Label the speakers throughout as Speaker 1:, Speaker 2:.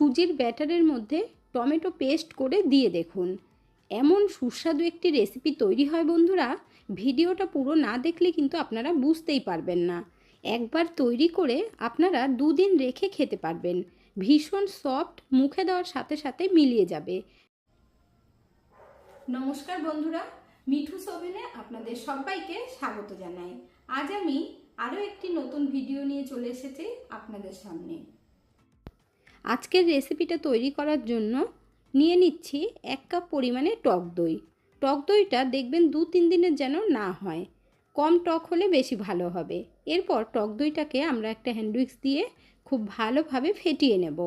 Speaker 1: সুজির ব্যাটারের মধ্যে টমেটো পেস্ট করে দিয়ে দেখুন। এমন সুস্বাদু একটি রেসিপি তৈরি হয় বন্ধুরা। ভিডিওটা পুরো না দেখলে কিন্তু আপনারা বুঝতেই পারবেন না। একবার তৈরি করে আপনারা দুদিন রেখে খেতে পারবেন। ভীষণ সফট, মুখে দেওয়ার সাথে সাথে মিলিয়ে যাবে। নমস্কার বন্ধুরা, মিঠু সোভেনে আপনাদের সবাইকে স্বাগত জানাই। আজ আমি আরও একটি নতুন ভিডিও নিয়ে চলে এসেছি আপনাদের সামনে। আজকের রেসিপিটা তৈরি করার জন্য নিয়ে নিচ্ছি এক কাপ পরিমাণে টক দই। টক দইটা দেখবেন দু তিন দিনের যেন না হয়। কম টক হলে বেশি ভালো হবে। এরপর টক দইটাকে আমরা একটা হ্যান্ডউইক্স দিয়ে খুব ভালোভাবে ফেটিয়ে নেব।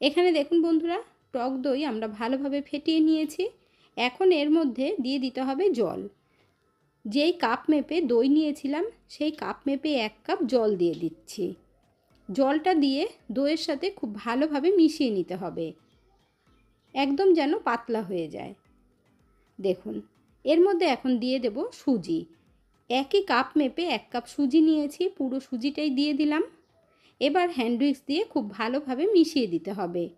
Speaker 1: এখানে দেখুন বন্ধুরা, টক দই আমরা ভালোভাবে ফেটিয়ে নিয়েছি। এখন এর মধ্যে দিয়ে দিতে হবে জল। যেই কাপ মেপে দই নিয়েছিলাম, সেই কাপ মেপে এক কাপ জল দিয়ে দিচ্ছি। জলটা দিয়ে দইয়ের সাথে খুব ভালোভাবে মিশিয়ে নিতে হবে। একদম যেন পাতলা হয়ে যায়। দেখুন, এর মধ্যে এখন দিয়ে দেব সুজি। একই কাপ মেপে এক কাপ সুজি নিয়েছি, পুরো সুজিটাই দিয়ে দিলাম। এবার হ্যান্ডউইক্স দিয়ে খুব ভালোভাবে মিশিয়ে দিতে হবে।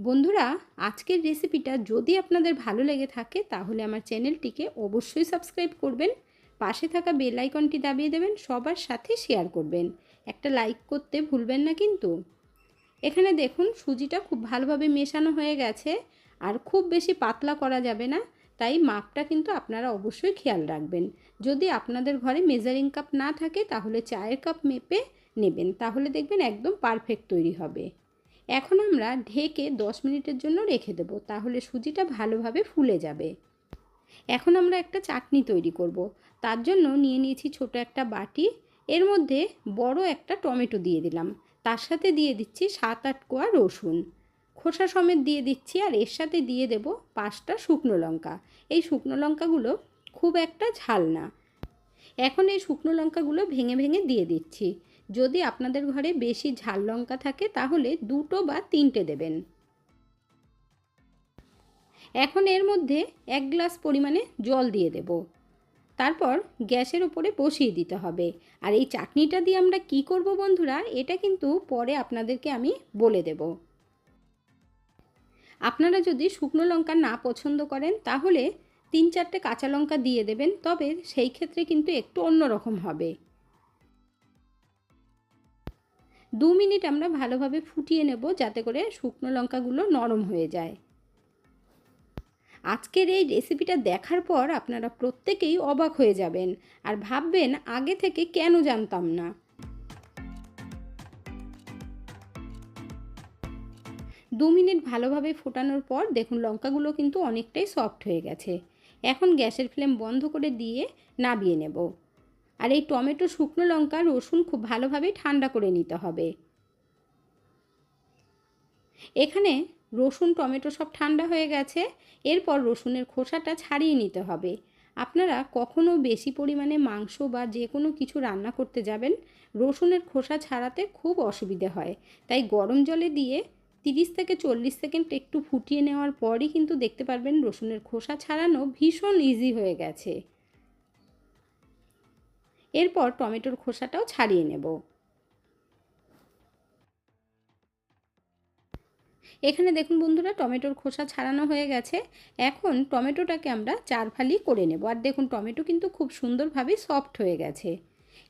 Speaker 1: বন্ধুরা, আজকের রেসিপিটা যদি আপনাদের ভালো লেগে থাকে, তাহলে আমার চ্যানেলটিকে অবশ্যই সাবস্ক্রাইব করবেন। পাশে থাকা বেল আইকনটি দাবিয়ে দেবেন, সবার সাথে শেয়ার করবেন। একটা লাইক করতে ভুলবেন না কিন্তু। এখানে দেখুন, সুজিটা খুব ভালোভাবে মেশানো হয়ে গেছে। আর খুব বেশি পাতলা করা যাবে না, তাই মাপটা কিন্তু আপনারা অবশ্যই খেয়াল রাখবেন। যদি আপনাদের ঘরে মেজারিং কাপ না থাকে, তাহলে চায়ের কাপ মেপে নেবেন। তাহলে দেখবেন একদম পারফেক্ট তৈরি হবে। এখন আমরা ঢেকে দশ মিনিটের জন্য রেখে দেবো। তাহলে সুজিটা ভালোভাবে ফুলে যাবে। এখন আমরা একটা চাটনি তৈরি করব। তার জন্য নিয়ে নিয়েছি ছোট একটা বাটি। এর মধ্যে বড় একটা টমেটো দিয়ে দিলাম। তার সাথে দিয়ে দিচ্ছি সাত আট কোয়া রসুন। খোসা সমেত দিয়ে দিচ্ছি আর এর সাথে দিয়ে দেব পাঁচটা শুকনো লঙ্কা। এই শুকনো লঙ্কাগুলো খুব একটা ঝাল না। এখন এই শুকনো লঙ্কাগুলো ভেঙে ভেঙে দিয়ে দিচ্ছি। যদি আপনাদের ঘরে বেশি ঝাল লঙ্কা থাকে তাহলে দুটো বা তিনটে দেবেন। এখন এর মধ্যে এক গ্লাস পরিমাণে জল দিয়ে দেব। তারপর গ্যাসের উপরে বসিয়ে দিতে হবে। আর এই চাটনিটা দিয়ে আমরা কি করব বন্ধুরা, এটা কিন্তু পরে আপনাদেরকে আমি বলে দেব। আপনারা যদি শুকনো লঙ্কা না পছন্দ করেন, তাহলে তিন চারটে কাঁচা লঙ্কা দিয়ে দেবেন, তবে সেই ক্ষেত্রে কিন্তু একটু অন্যরকম হবে। দু মিনিট আমরা ভালোভাবে ফুটিয়ে নেব, যাতে করে শুকনো লঙ্কাগুলো নরম হয়ে যায়। আজকের এই রেসিপিটা দেখার পর আপনারা প্রত্যেকেই অবাক হয়ে যাবেন আর ভাববেন আগে থেকে কেন জানতাম না। দু মিনিট ভালোভাবে ফোটানোর পর দেখুন লঙ্কাগুলো কিন্তু অনেকটাই সফট হয়ে গেছে। এখন গ্যাসের ফ্লেম বন্ধ করে দিয়ে নাবিয়ে নেব। আর এই টমেটো শুকনো লঙ্কা, রসুন খুব ভালোভাবে ঠান্ডা করে নিতে হবে। এখানে রসুন, টমেটো সব ঠান্ডা হয়ে গেছে। এরপর রসুনের খোসাটা ছাড়িয়ে নিতে হবে। আপনারা কখনও বেশি পরিমাণে মাংস বা যে কোনো কিছু রান্না করতে যাবেন, রসুনের খোসা ছাড়াতে খুব অসুবিধে হয়। তাই গরম জলে দিয়ে তিরিশ থেকে চল্লিশ সেকেন্ড একটু ফুটিয়ে নেওয়ার পরই কিন্তু দেখতে পারবেন রসুনের খোসা ছাড়ানো ভীষণ ইজি হয়ে গেছে। এরপর টমেটোর খোসাটাও ছাড়িয়ে নেব। এখানে দেখুন বন্ধুরা, টমেটোর খোসা ছাড়ানো হয়ে গেছে। এখন টমেটোটাকে আমরা চার ফালি করে নেব। আর দেখুন, টমেটো কিন্তু খুব সুন্দরভাবে সফট হয়ে গেছে।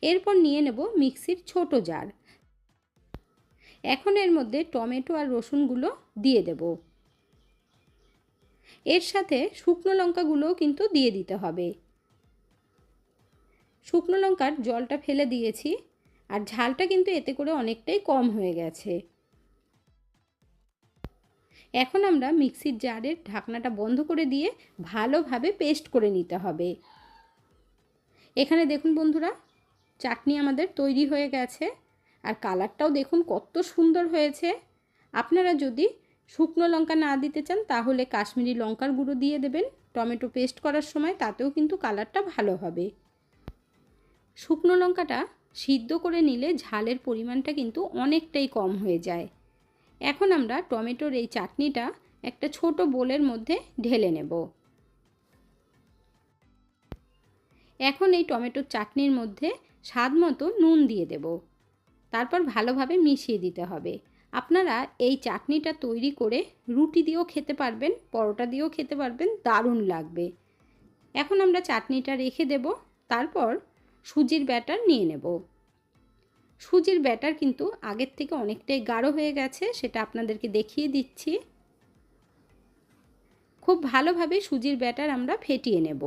Speaker 1: এরপর নিয়ে নেব মিক্সির ছোট জার এখন এর মধ্যে টমেটো আর রসুনগুলো দিয়ে দেব। এর সাথে শুকনো লঙ্কাগুলোও কিন্তু দিয়ে দিতে হবে। শুকনো লঙ্কার জলটা ফেলে দিয়েছি। আর ঝালটা কিন্তু এতে করে অনেকটাই কম হয়ে গেছে। এখন আমরা মিক্সির জারের ঢাকনাটা বন্ধ করে দিয়ে ভালোভাবে পেস্ট করে নিতে হবে। এখানে দেখুন বন্ধুরা, চাটনি আমাদের তৈরি হয়ে গেছে আর কালারটাও দেখুন কত সুন্দর হয়েছে। আপনারা যদি শুকনো লঙ্কা না দিতে চান তাহলে কাশ্মীরি লঙ্কার গুঁড়ো দিয়ে দেবেন। টমেটো পেস্ট করার সময় তাতেও কিন্তু কালারটা ভালো হবে। শুকনো লঙ্কাটা সিদ্ধ করে নিলে ঝালের পরিমাণটা কিন্তু অনেকটাই কম হয়ে যায়। এখন আমরা টমেটোর এই চাটনিটা একটা ছোট বোলের মধ্যে ঢেলে নেব। এখন এই টমেটোর চাটনির মধ্যে স্বাদ মতো নুন দিয়ে দেব। তারপর ভালোভাবে মিশিয়ে দিতে হবে। আপনারা এই চাটনিটা তৈরি করে রুটি দিয়েও খেতে পারবেন, পরোটা দিয়েও খেতে পারবেন, দারুণ লাগবে। এখন আমরা চাটনিটা রেখে দেব, তারপর সুজির ব্যাটার নিয়ে নেব। সুজির ব্যাটার কিন্তু আগের থেকে অনেকটাই গাঢ় হয়ে গেছে, সেটা আপনাদেরকে দেখিয়ে দিচ্ছি। খুব ভালোভাবে সুজির ব্যাটার আমরা ফেটিয়ে নেব।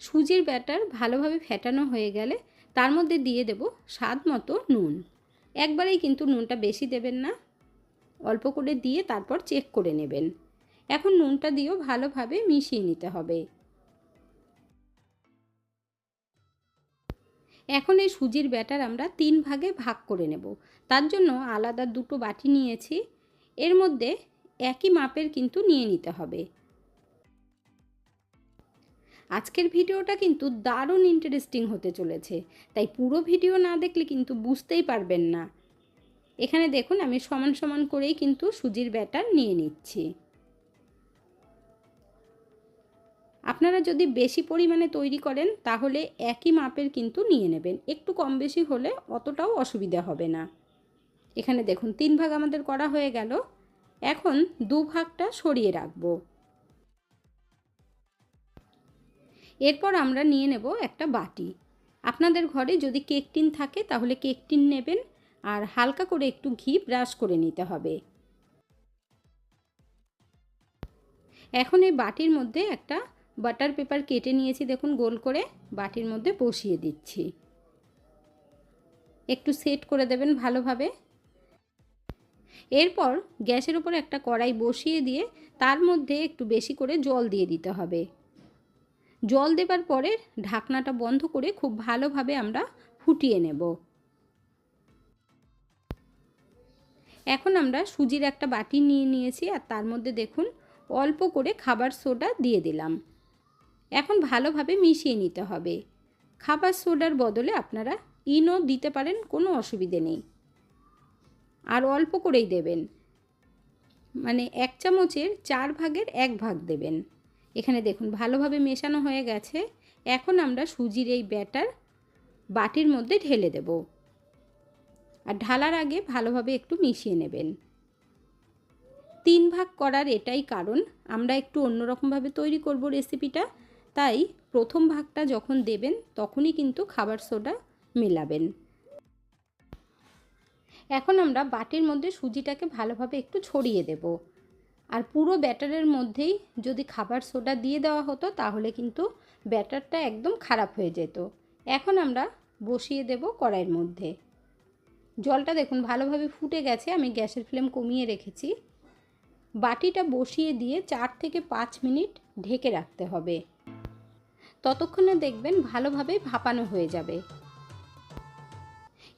Speaker 1: সুজির ব্যাটার ভালোভাবে ফেটানো হয়ে গেলে তার মধ্যে দিয়ে দেব স্বাদ মতো নুন। একবারেই কিন্তু নুনটা বেশি দেবেন না, অল্প করে দিয়ে তারপর চেক করে নেবেন। এখন নুনটা দিয়েও ভালোভাবে মিশিয়ে নিতে হবে। এখন এই সুজির ব্যাটার আমরা তিন ভাগে ভাগ করে নেব। তার জন্য আলাদা দুটো বাটি নিয়েছি। এর মধ্যে একই মাপের কিন্তু নিয়ে নিতে হবে। আজকের ভিডিওটা কিন্তু দারুণ ইন্টারেস্টিং হতে চলেছে। তাই পুরো ভিডিও না দেখলে কিন্তু বুঝতেই পারবেন না। এখানে দেখুন, আমি সমান সমান করেই কিন্তু সুজির ব্যাটার নিয়ে নিচ্ছি। আপনারা যদি বেশি পরিমাণে তৈরি করেন, তাহলে একই মাপের কিন্তু নিয়ে নেবেন। একটু কম বেশি হলে অতটাও অসুবিধা হবে না। এখানে দেখুন, তিন ভাগ আমাদের করা হয়ে গেল। এখন দু ভাগটা সরিয়ে রাখব। এরপর আমরা নিয়ে নেব একটা বাটি। আপনাদের ঘরে যদি কেক টিন থাকে, তাহলে কেক টিন নেবেন আর হালকা করে একটু ঘি ব্রাশ করে নিতে হবে। এখন এই বাটির মধ্যে একটা বাটার পেপার কেটে নিয়েছি, দেখুন, গোল করে বাটির মধ্যে বসিয়ে দিচ্ছি। একটু সেট করে দেবেন ভালোভাবে। এরপর গ্যাসের উপর একটা কড়াই বসিয়ে দিয়ে তার মধ্যে একটু বেশি করে জল দিয়ে দিতে হবে। জল দেবার পরে ঢাকনাটা বন্ধ করে খুব ভালোভাবে আমরা ফুটিয়ে নেব। এখন আমরা সুজির একটা বাটি নিয়ে নিয়েছি আর তার মধ্যে দেখুন, অল্প করে খাবার সোডা দিয়ে দিলাম। এখন ভালোভাবে মিশিয়ে নিতে হবে। খাবার সোডার বদলে আপনারা ইনও দিতে পারেন, কোনো অসুবিধে নেই। আর অল্প করেই দেবেন। মানে এক চামচের চার ভাগের এক ভাগ দেবেন। এখানে দেখুন, ভালোভাবে মেশানো হয়ে গেছে। এখন আমরা সুজির এই ব্যাটার বাটির মধ্যে ঢেলে দেব। আর ঢালার আগে ভালোভাবে একটু মিশিয়ে নেবেন। তিন ভাগ করার এটাই কারণ। আমরা একটু অন্যরকমভাবে তৈরি করব রেসিপিটা। তাই প্রথম ভাগটা যখন দেবেন, তখনই কিন্তু খাবার সোডা মেলাবেন। এখন আমরা বাটির মধ্যে সুজিটাকে ভালোভাবে একটু ছড়িয়ে দেব। আর পুরো ব্যাটারের মধ্যেই যদি খাবার সোডা দিয়ে দেওয়া হতো, তাহলে কিন্তু ব্যাটারটা একদম খারাপ হয়ে যেত। এখন আমরা বসিয়ে দেব কড়াইয়ের মধ্যে। জলটা দেখুন, ভালোভাবে ফুটে গেছে, আমি গ্যাসের ফ্লেম কমিয়ে রেখেছি। বাটিটা বসিয়ে দিয়ে চার থেকে পাঁচ মিনিট ঢেকে রাখতে হবে। ততক্ষণে দেখবেন ভালোভাবে ভাপানো হয়ে যাবে।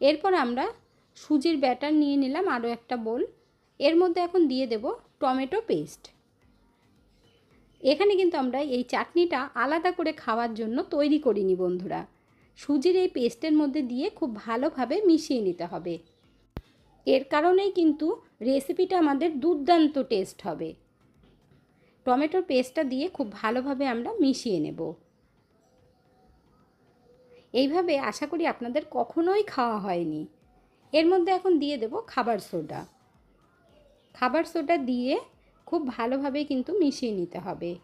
Speaker 1: এরপর আমরা সুজির ব্যাটার নিয়ে নিলাম আরও একটা বোল। এর মধ্যে এখন দিয়ে দেব টমেটো পেস্ট। এখানে কিন্তু আমরা এই চাটনিটা আলাদা করে খাওয়ার জন্য তৈরি করিনি বন্ধুরা। সুজির এই পেস্টের মধ্যে দিয়ে খুব ভালোভাবে মিশিয়ে নিতে হবে। এর কারণেই কিন্তু রেসিপিটা আমাদের দুর্দান্ত টেস্ট হবে। টমেটোর পেস্টটা দিয়ে খুব ভালোভাবে আমরা মিশিয়ে নেব। এইভাবে আশা করি আপনাদের কখনোই খাওয়া হয়নি। এর মধ্যে এখন দিয়ে দেব খাবার সোডা। খাবার সোডা দিয়ে খুব ভালোভাবে কিন্তু মিশিয়ে নিতে হবে।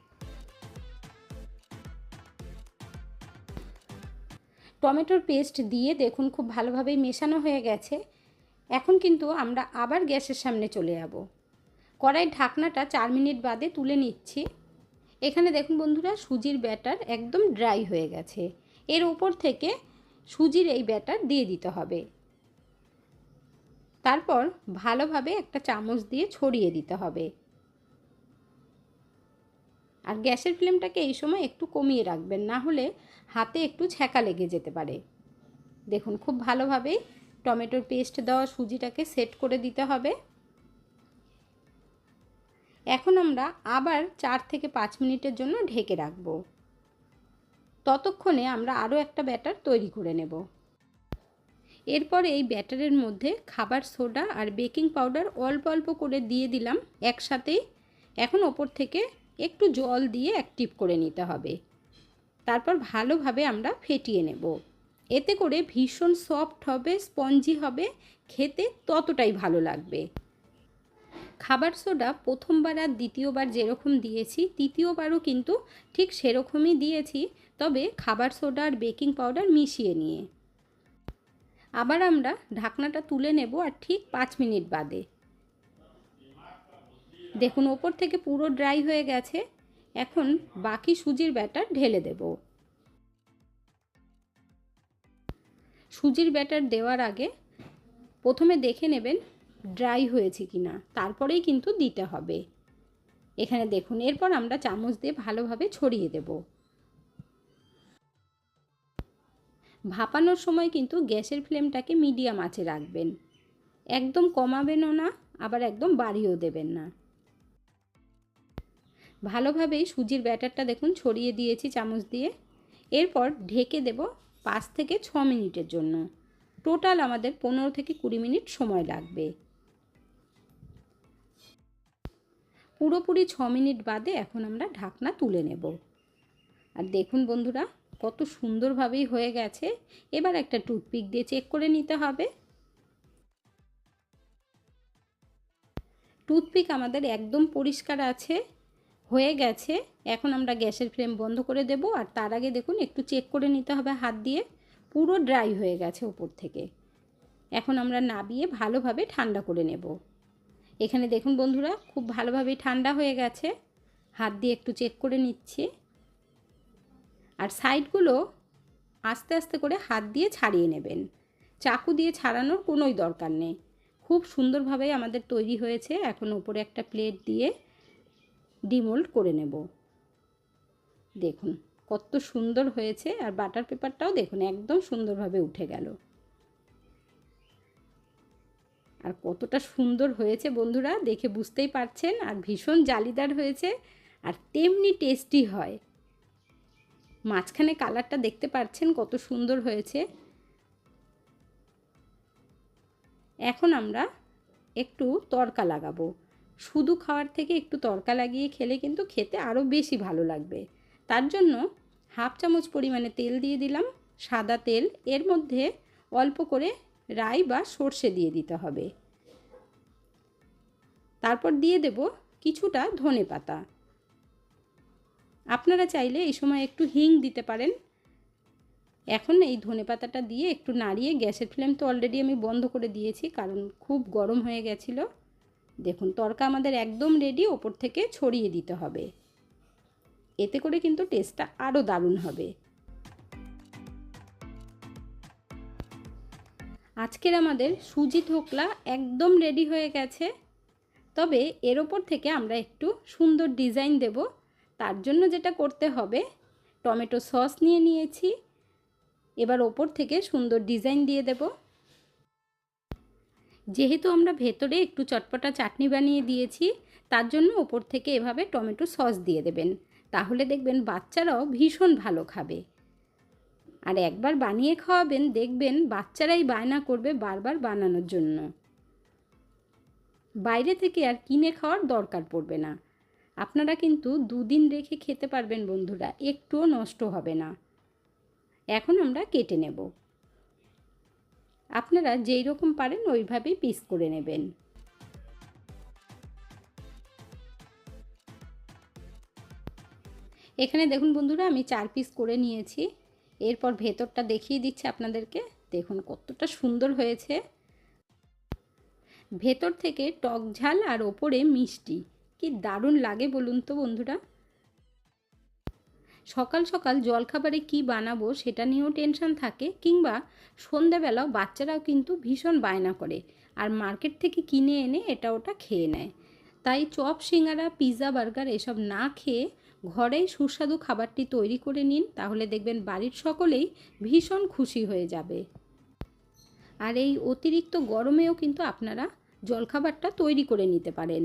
Speaker 1: টমেটোর পেস্ট দিয়ে দেখুন খুব ভালোভাবেই মেশানো হয়ে গেছে। এখন কিন্তু আমরা আবার গ্যাসের সামনে চলে যাব। কড়াই ঢাকনাটা চার মিনিট বাদে তুলে নিচ্ছি। এখানে দেখুন বন্ধুরা সুজির ব্যাটার একদম ড্রাই হয়ে গেছে। এর উপর থেকে সুজির এই ব্যাটার দিয়ে দিতে হবে। তারপর ভালোভাবে একটা চামচ দিয়ে ছড়িয়ে দিতে হবে। আর গ্যাসের ফ্লেমটাকে এই সময় একটু কমিয়ে রাখবেন, না হলে হাতে একটু ছ্যাঁকা লেগে যেতে পারে। দেখুন, খুব ভালোভাবেই টমেটোর পেস্ট দেওয়া সুজিটাকে সেট করে দিতে হবে। এখন আমরা আবার চার থেকে পাঁচ মিনিটের জন্য ঢেকে রাখব। ততক্ষণে আমরা আরও একটা ব্যাটার তৈরি করে নেব। এরপর এই ব্যাটারের মধ্যে খাবার সোডা আর বেকিং পাউডার অল্প অল্প করে দিয়ে দিলাম একসাথেই। এখন ওপর থেকে একটু জল দিয়ে অ্যাক্টিভ করে নিতে হবে। তারপর ভালোভাবে আমরা ফেটিয়ে নেব। এতে করে ভীষণ সফট হবে, স্পঞ্জি হবে, খেতে ততটাই ভালো লাগবে। খাবার সোডা প্রথমবার আর দ্বিতীয়বার যেরকম দিয়েছি, তৃতীয়বারও কিন্তু ঠিক সেরকমই দিয়েছি। তবে খাবার সোডা আর বেকিং পাউডার মিশিয়ে নিয়ে। আবার আমরা ঢাকনাটা তুলে নেব আর ঠিক পাঁচ মিনিট বাদে। দেখুন, ওপর থেকে পুরো ড্রাই হয়ে গেছে। এখন বাকি সুজির ব্যাটার ঢেলে দেব। সুজির ব্যাটার দেওয়ার আগে প্রথমে দেখে নেবেন ড্রাই হয়েছে কি না তারপরেই কিন্তু দিতে হবে। এখানে দেখুন, এরপর আমরা চামচ দিয়ে ভালোভাবে ছড়িয়ে দেব। ভাপানোর সময় কিন্তু গ্যাসের ফ্লেমটাকে মিডিয়াম আঁচে রাখবেন। একদম কমাবেনও না, আবার একদম বাড়িয়েও দেবেন না। ভালোভাবেই সুজির ব্যাটারটা দেখুন, ছড়িয়ে দিয়েছি চামচ দিয়ে। এরপর ঢেকে দেব পাঁচ থেকে ছ মিনিটের জন্য। টোটাল আমাদের পনেরো থেকে কুড়ি মিনিট সময় লাগবে। পুরোপুরি ছ মিনিট বাদে এখন আমরা ঢাকনা তুলে নেব। আর দেখুন বন্ধুরা কত সুন্দরভাবেই হয়ে গেছে। এবার একটা টুথপিক দিয়ে চেক করে নিতে হবে। টুথপিক আমাদের একদম পরিষ্কার আছে, হয়ে গেছে। এখন আমরা গ্যাসের ফ্লেম বন্ধ করে দেব আর তার আগে দেখুন, একটু চেক করে নিতে হবে হাত দিয়ে। পুরো ড্রাই হয়ে গেছে ওপর থেকে। এখন আমরা নাবিয়ে ভালোভাবে ঠান্ডা করে নেব। এখানে দেখুন বন্ধুরা, খুব ভালোভাবে ঠান্ডা হয়ে গেছে। হাত দিয়ে একটু চেক করে নিচ্ছি। আর সাইডগুলো আস্তে আস্তে করে হাত দিয়ে ছাড়িয়ে নেবেন। চাকু দিয়ে ছাড়ানোর কোনোই দরকার নেই। খুব সুন্দরভাবে আমাদের তৈরি হয়েছে। এখন উপরে একটা প্লেট দিয়ে ডিমোল্ড করে নেব। দেখুন, কত সুন্দর হয়েছে। আর বাটার পেপারটাও দেখুন, একদম সুন্দরভাবে উঠে গেল। আর কতটা সুন্দর হয়েছে বন্ধুরা, দেখে বুঝতেই পারছেন। আর ভীষণ জালিদার হয়েছে। আর তেমনি টেস্টি হয়। মাঝখানে কালারটা দেখতে পাচ্ছেন কত সুন্দর হয়েছে। এখন আমরা একটু তরকা লাগাবো। শুধু খাওয়ার থেকে একটু তরকা লাগিয়ে খেলে কিন্তু খেতে আরও বেশি ভালো লাগবে। তার জন্য হাফ চামচ পরিমাণে তেল দিয়ে দিলাম, সাদা তেল, এর মধ্যে অল্প করে রাই বা সর্ষে দিয়ে দিতে হবে। তারপর দিয়ে দেব কিছুটা ধনে পাতা আপনারা চাইলে এই সময় একটু হিং দিতে পারেন। এখন এই ধনে পাতাটা দিয়ে একটু নাড়িয়ে গ্যাসের ফ্লেম তো অলরেডি আমি বন্ধ করে দিয়েছি, কারণ খুব গরম হয়ে গেছিল। দেখুন, তরকা আমাদের একদম রেডি ওপর থেকে ছড়িয়ে দিতে হবে। এতে করে কিন্তু টেস্টটা আরও দারুণ হবে। আজকের আমাদের সুজি থোকলা একদম রেডি হয়ে গেছে। তবে এর ওপর থেকে আমরা একটু সুন্দর ডিজাইন দেব। তার জন্য যেটা করতে হবে, টমেটো সস নিয়ে নিয়েছি। এবার ওপর থেকে সুন্দর ডিজাইন দিয়ে দেব। যেহেতু আমরা ভেতরে একটু চটপটা চাটনি বানিয়ে দিয়েছি, তার জন্য ওপর থেকে এভাবে টমেটো সস দিয়ে দেবেন। তাহলে দেখবেন বাচ্চারাও ভীষণ ভালো খাবে। আর একবার বানিয়ে খাওয়াবেন, দেখবেন বাচ্চারাই বায়না করবে বারবার বানানোর জন্য। বাইরে থেকে আর কিনে খাওয়ার দরকার পড়বে না। আপনারা কিন্তু দুদিন রেখে খেতে পারবেন বন্ধুরা, একটুও নষ্ট হবে না। এখন আমরা কেটে নেব। আপনারা যেই রকম পারেন ওইভাবেই পিস করে নেবেন। এখানে দেখুন বন্ধুরা, আমি চার পিস করে নিয়েছি। এরপর ভেতরটা দেখিয়ে দিচ্ছি আপনাদেরকে। দেখুন কতটা সুন্দর হয়েছে। ভেতর থেকে টক ঝাল আর ওপরে মিষ্টি। কি দারুণ লাগে বলুন তো বন্ধুরা? সকাল সকাল জলখাবারে কি বানাবো সেটা নিয়েও টেনশন থাকে, কিংবা সন্ধ্যাবেলাও বাচ্চারাও কিন্তু ভীষণ বায়না করে, আর মার্কেট থেকে কিনে এনে এটা ওটা খেয়ে নেয়। তাই চপ, সিঙ্গারা পিৎজা বার্গার এসব না খেয়ে ঘরেই সুস্বাদু খাবারটি তৈরি করে নিন, তাহলে দেখবেন বাড়ির সকলেই ভীষণ খুশি হয়ে যাবে। আর এই অতিরিক্ত গরমেও কিন্তু আপনারা জলখাবারটা তৈরি করে নিতে পারেন।